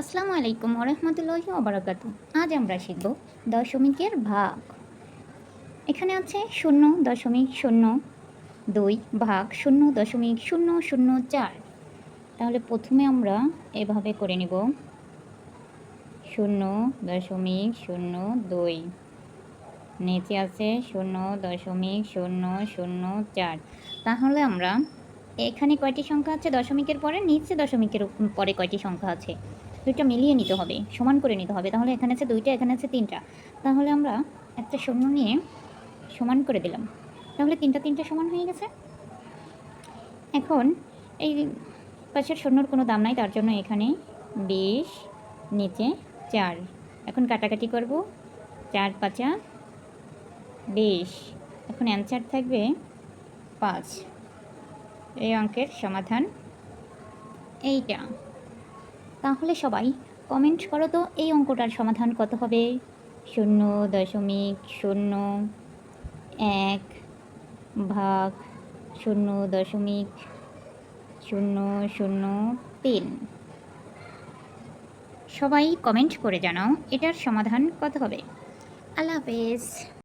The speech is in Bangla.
আসসালামু আলাইকুম রহমতুল্লাহি ওবরাকাত আজ আমরা শিখব দশমিকের ভাগ। এখানে আছে শূন্য দশমিক শূন্য দুই ভাগ শূন্য দশমিক শূন্য শূন্য চার। তাহলে প্রথমে আমরা এভাবে করে নিব। শূন্য দশমিক শূন্য দুই। নিচে আছে শূন্য দশমিক শূন্য শূন্য চার। তাহলে আমরা এখানে কয়টি সংখ্যা আছে? দশমিকের পরে নিচে দশমিকের পরে কয়টি সংখ্যা আছে? দুইটা মিলিয়ে নিতে হবে, সমান করে নিতে হবে। তাহলে এখানে আছে দুইটা, এখানে আছে তিনটা। তাহলে আমরা একটা শূন্য নিয়ে সমান করে দিলাম। তাহলে তিনটা তিনটা সমান হয়ে গেছে। এখন এই পাশের শূন্যর কোনো দাম নাই, তার জন্য এখানে বিশ, নিচে চার। এখন কাটাকাটি করব। চার, পাঁচা, বিশ। এখন অ্যান্সার থাকবে পাঁচ। এই অঙ্কের সমাধান এইটা। তাহলে সবাই কমেন্ট করো তো, এই অঙ্কটার সমাধান কত হবে? শূন্য দশমিক শূন্য এক ভাগ শূন্য দশমিক শূন্য শূন্য তিন। সবাই কমেন্ট করে জানাও, এটার সমাধান কত হবে? আল্লাহ হাফেজ।